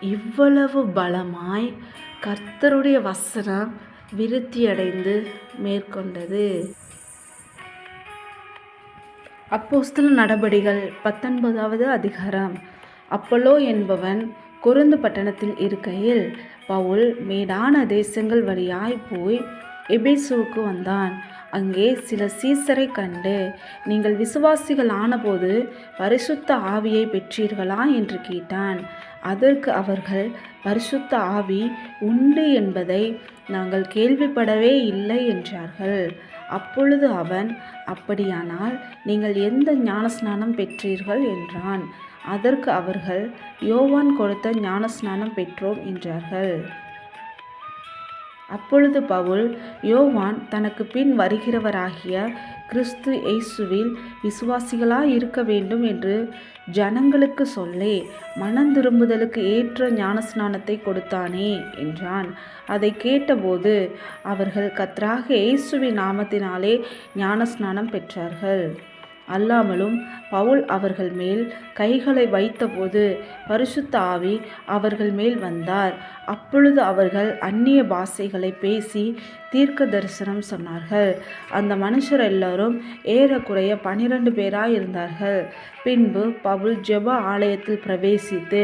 இவ்வளவு பலமாய் கர்த்தருடைய வசனம் விருத்தியடைந்து மேற்கொண்டது. அப்போஸ்தல நடபடிகள் பத்தொன்பதாவது அதிகாரம். அப்பல்லோ என்பவன் குருந்து பட்டணத்தில் இருக்கையில் பவுல் மேடான தேசங்கள் வழியாய் போய் எபேசுவுக்கு வந்தான். அங்கே சில சீசரை கண்டு நீங்கள் விசுவாசிகள் ஆனபோது பரிசுத்த ஆவியை பெற்றீர்களா என்று கேட்டான். அதற்கு அவர்கள் பரிசுத்த ஆவி உண்டு என்பதை நாங்கள் கேள்விப்படவே இல்லை என்றார்கள். அப்பொழுது அவன் அப்படியானால் நீங்கள் எந்த ஞானஸ்நானம் பெற்றீர்கள்? என்றான். அதற்கு அவர்கள் யோவான் கொடுத்த ஞானஸ்நானம் பெற்றோம் என்றார்கள். அப்பொழுது பவுல் யோவான் தனக்கு பின் வருகிறவராகிய கிறிஸ்து இயேசுவில் விசுவாசிகளாய் இருக்க வேண்டும் என்று ஜனங்களுக்கு சொல்லே மனந்திரும்புதலுக்கு ஏற்ற ஞானஸ்நானத்தை கொடுத்தானே என்றான். அதை கேட்டபோது அவர்கள் கத்ராக இயேசுவின் நாமத்தினாலே ஞானஸ்நானம் பெற்றார்கள். அல்லாமலும் பவுல் அவர்கள் மேல் கைகளை வைத்தபோது பரிசுத்த ஆவி அவர்கள் மேல் வந்தார். அப்பொழுது அவர்கள் அந்நிய பாஷைகளை பேசி தீர்க்க தரிசனம் சொன்னார்கள். அந்த மனுஷர் எல்லாரும் ஏறக்குறைய பனிரெண்டு பேராயிருந்தார்கள். பின்பு பவுல் ஜெப ஆலயத்தில் பிரவேசித்து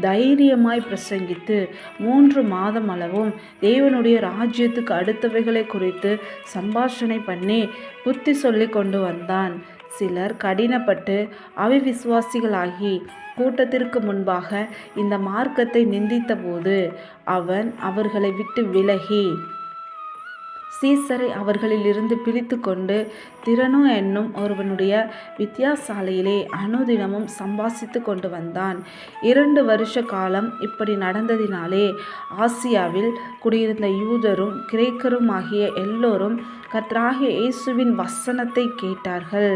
தைரியமாய் பிரசங்கித்து மூன்று மாதம் அளவும் தேவனுடைய ராஜ்யத்துக்கு அடுத்தவைகளை குறித்து சம்பாஷணை பண்ணி புத்தி சொல்லி கொண்டு வந்தான். சிலர் கடினப்பட்டு அவிவிசுவாசிகளாகி கூட்டத்திற்கு முன்பாக இந்த மார்க்கத்தை நிந்தித்தபோது அவன் அவர்களை விட்டு விலகி சீசரை அவர்களிலிருந்து பிரித்து கொண்டு திறனு என்னும் ஒருவனுடைய வித்தியாசாலையிலே அனுதினமும் சம்பாசித்து கொண்டு வந்தான். இரண்டு வருஷ காலம் இப்படி நடந்ததினாலே ஆசியாவில் குடியிருந்த யூதரும் கிரேக்கரும் ஆகிய எல்லோரும் கத்ராகிய இயேசுவின் வசனத்தை கேட்டார்கள்.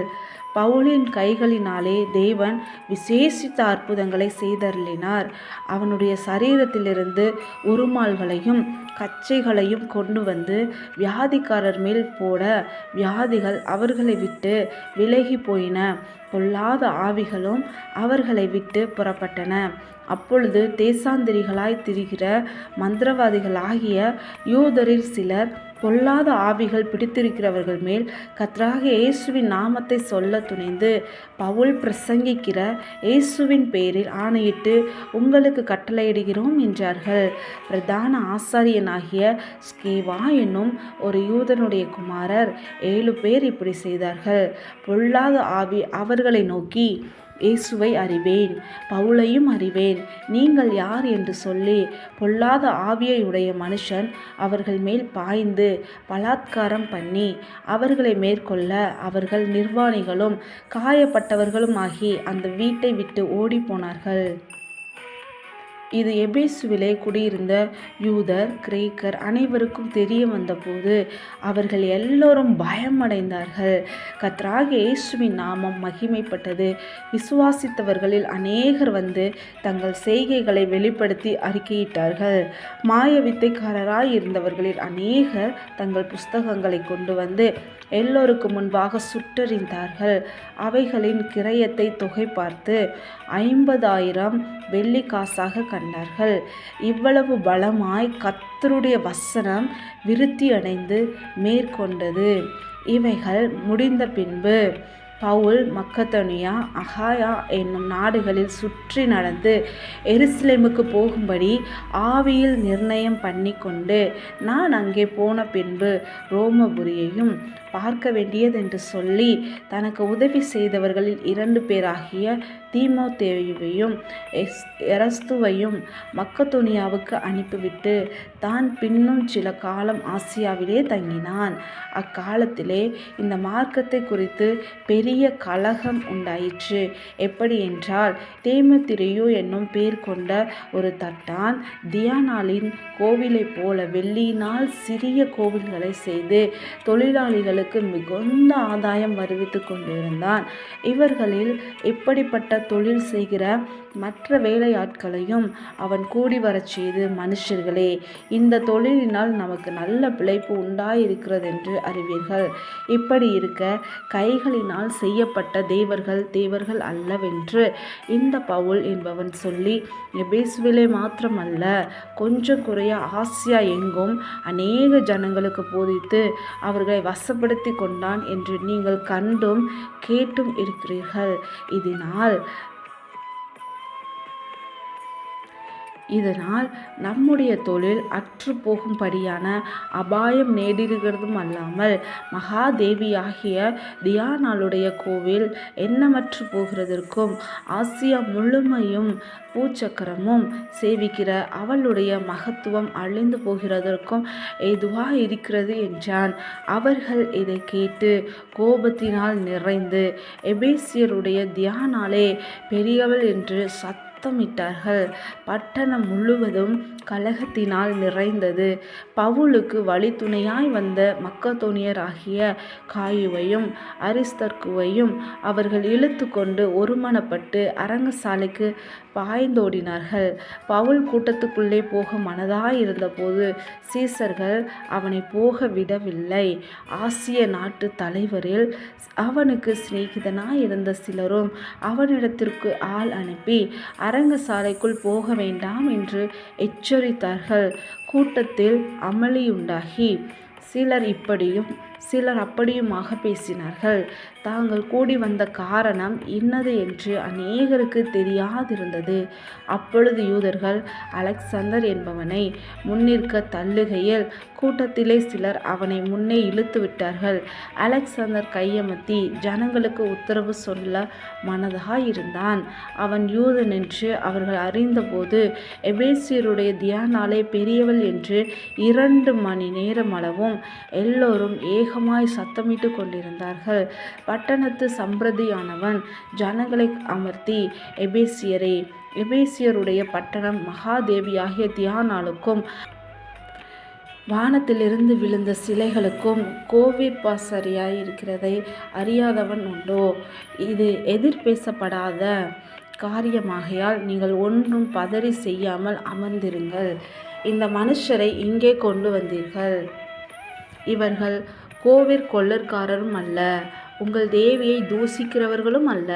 பவுலின் கைகளினாலே தேவன் விசேஷித்த அற்புதங்களை செய்தருளினார். அவனுடைய சரீரத்திலிருந்து உருமால்களையும் கச்சைகளையும் கொண்டு வந்து வியாதிக்காரர் மேல் போட வியாதிகள் அவர்களை விட்டு விலகி போயின. பொல்லாத ஆவிகளும் அவர்களை விட்டு புறப்பட்டன. அப்பொழுது தேசாந்திரிகளாய் திரிகிற மந்திரவாதிகளாகிய யூதரில் சிலர் பொல்லாத ஆவிகள் பிடித்திருக்கிறவர்கள் மேல் கத்ராக இயேசுவின் நாமத்தை சொல்ல துணிந்து பவுல் பிரசங்கிக்கிற இயேசுவின் பெயரில் ஆணையிட்டு உங்களுக்கு கட்டளையிடுகிறோம் என்றார்கள். பிரதான ஆசாரியனாகிய ஸ்கேவா என்னும் ஒரு யூதனுடைய குமாரர் ஏழு பேர் இப்படி செய்தார்கள். பொல்லாத ஆவி அவர்களை நோக்கி இயேசுவை அறிவேன் பவுலையும் அறிவேன். நீங்கள் யார் என்று சொல்லி பொல்லாத ஆவியை உடைய மனுஷன் அவர்கள் மேல் பாய்ந்து பலாத்காரம் பண்ணி அவர்களை மேற்கொள்ள அவர்கள் நிர்வாணிகளும் காயப்பட்டவர்களும் ஆகி அந்த வீட்டை விட்டு ஓடி போனார்கள். இது எபேசுவிலே குடியிருந்த யூதர் கிரேக்கர் அனைவருக்கும் தெரிய வந்தபோது அவர்கள் எல்லோரும் பயமடைந்தார்கள். கத்ராக இயேசுவின் நாமம் மகிமைப்பட்டது. விசுவாசித்தவர்களில் அநேகர் வந்து தங்கள் செய்கைகளை வெளிப்படுத்தி அறிக்கையிட்டார்கள். மாய வித்தைக்காரராய் இருந்தவர்களில் அநேகர் தங்கள் புஸ்தகங்களை கொண்டு வந்து எல்லோருக்கு முன்பாக சுட்டறிந்தார்கள். அவைகளின் கிரயத்தை தொகை பார்த்து ஐம்பதாயிரம் வெள்ளி காசாக கண்டார்கள் இவ்வளவு பலமாய் கத்தருடைய வசனம் விருத்தியடைந்து மேற்கொண்டது. இவைகள் முடிந்த பின்பு பவுல் மக்கத்தனியா அகாயா என்னும் நாடுகளில் சுற்றி நடந்து எருசலேமுக்கு போகும்படி ஆவியில் நிர்ணயம் பண்ணி கொண்டு நான் அங்கே போன பின்பு ரோமபுரியையும் பார்க்க வேண்டியதென்று சொல்லி தனக்கு உதவி செய்தவர்களில் இரண்டு பேராகிய தீமோத்தேயுவையும் எஸ் எரஸ்துவையும் மக்கத்தோனியாவுக்கு அனுப்பிவிட்டு தான் பின்னும் சில காலம் ஆசியாவிலே தங்கினான். அக்காலத்திலே இந்த மார்க்கத்தை குறித்து பெரிய கலகம் உண்டாயிற்று. எப்படி என்றால் தேமத்திரையோ என்னும் பேர் கொண்ட ஒரு தட்டான் தியானாலின் கோவிலைப் போல வெள்ளியினால் சிறிய கோவில்களை செய்து தொழிலாளிகளுக்கு மிகுந்த ஆதாயம் வருவித்து கொண்டிருந்தான். இவர்களில் இப்படிப்பட்ட தொழில் செய்கிற மற்ற வேலையாட்களையும் அவன் கூடி வரச் செய்து மனுஷர்களே இந்த தொழிலினால் நமக்கு நல்ல பிழைப்பு உண்டாயிருக்கிறது என்று அறிவீர்கள். இப்படி இருக்க கைகளினால் செய்யப்பட்ட தேவர்கள் தேவர்கள் அல்லவென்று இந்த பவுல் என்பவன் சொல்லி எபேசுவிலே மாத்திரமல்ல கொஞ்சம் குறைய ஆசியா எங்கும் அநேக ஜனங்களுக்கு போதித்து அவர்களை வசப்படுத்தி கொண்டான் என்று நீங்கள் கண்டும் கேட்டும் இருக்கிறீர்கள். இதனால் இதனால் நம்முடைய தொழில் அற்று போகும்படியான அபாயம் நேரிடுகிறதும் அல்லாமல் மகாதேவியாகிய தியானாளுடைய கோவில் எண்ணமற்று போகிறதற்கும் ஆசியா முழுமையும் பூச்சக்கரமும் சேவிக்கிற அவளுடைய மகத்துவம் அழிந்து போகிறதற்கும் எதுவாக இருக்கிறது என்றான். அவர்கள் இதை கேட்டு கோபத்தினால் நிறைந்து எபேசியருடைய தியானாலே பெரியவள் என்று சத் சத்தமிட்டார்கள். பட்டணம் முழுவதும் கலகத்தினால் நிறைந்தது. பவுலுக்கு வழித்துணையாய் வந்த மக்கத்தோனியராகிய காயுவையும் அரிஸ்தர்குவையும் அவர்கள் இழுத்து கொண்டு ஒருமனப்பட்டு அரங்கசாலைக்கு பாய்ந்தோடினார்கள். பவுல் கூட்டத்துக்குள்ளே போக மனதாயிருந்தபோது சீசர்கள் அவனை போக விடவில்லை. ஆசிய நாட்டு தலைவரில் அவனுக்கு சிநேகிதனாய் இருந்த சிலரும் அவனிடத்திற்கு ஆள் அனுப்பி அரங்கசாலைக்குள் போக வேண்டாம் என்று எச்சரித்தார்கள். கூட்டத்தில் அமளியுண்டாகி சிலர் இப்படியும் சிலர் அப்படியுமாக பேசினார்கள். தாங்கள் கூடி வந்த காரணம் இன்னது என்று அநேகருக்கு தெரியாதிருந்தது. அப்பொழுது யூதர்கள் அலெக்சாந்தர் என்பவனை முன்னிற்க தள்ளுகையில் கூட்டத்திலே சிலர் அவனை முன்னே இழுத்து விட்டார்கள். அலெக்சாந்தர் கையமத்தி ஜனங்களுக்கு உத்தரவு சொல்ல மனதாயிருந்தான். அவன் யூதன் என்று அவர்கள் அறிந்தபோது எபேசியருடைய தியானாலே பெரியவள் என்று இரண்டு மணி நேரம் அளவும் எல்லோரும் ஏக வேகமாய் சத்தமிட்டு கொண்டிருந்தார்கள். பட்டணத்து சம்பிரதியானவன் ஜனங்களை அமர்த்தி எபேசியரே எபேசியருடைய பட்டணம் மகாதேவியாகிய தியானாளுக்கும் வானத்திலிருந்து விழுந்த சிலைகளுக்கும் கோவிட் பாசரியாய் இருக்கிறதை அறியாதவன் உண்டோ? இது எதிர்பேசப்படாத காரியமாகையால் நீங்கள் ஒன்றும் பதறி செய்யாமல் அமர்ந்திருங்கள். இந்த மனுஷரை இங்கே கொண்டு வந்தீர்கள். இவர்கள் கோவிற் கொள்ளற்காரரும் அல்ல. உங்கள் தேவியை தூசிக்கிறவர்களும் அல்ல.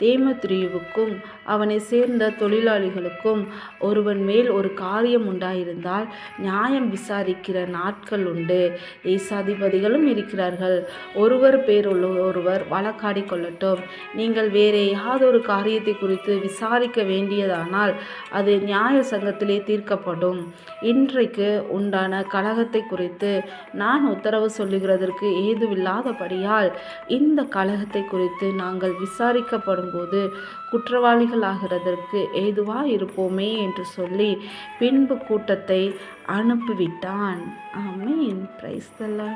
தேமத்ரியுவுக்கும் அவனை சேர்ந்த தொழிலாளிகளுக்கும் ஒருவன் மேல் ஒரு காரியம் உண்டாயிருந்தால் நியாயம் விசாரிக்கிற நாட்கள் உண்டு. தேசாதிபதிகளும் இருக்கிறார்கள். ஒருவர் பேருள்ள ஒருவர் வழக்காடி கொள்ளட்டும். நீங்கள் வேறு யாதொரு காரியத்தை குறித்து விசாரிக்க வேண்டியதானால் அது நியாய சங்கத்திலே தீர்க்கப்படும். இன்றைக்கு உண்டான கழகத்தை குறித்து நான் உத்தரவு சொல்லுகிறதற்கு ஏதுவில்லாதபடியால் இந்த கழகத்தை குறித்து நாங்கள் விசாரிக்கப்படும் போது குற்றவாளிகளாகிறதற்கு ஏதுவாக இருப்போமே என்று சொல்லி பின்பு கூட்டத்தை அனுப்பிவிட்டான். ஆமீன். பிரைஸ் தல்லா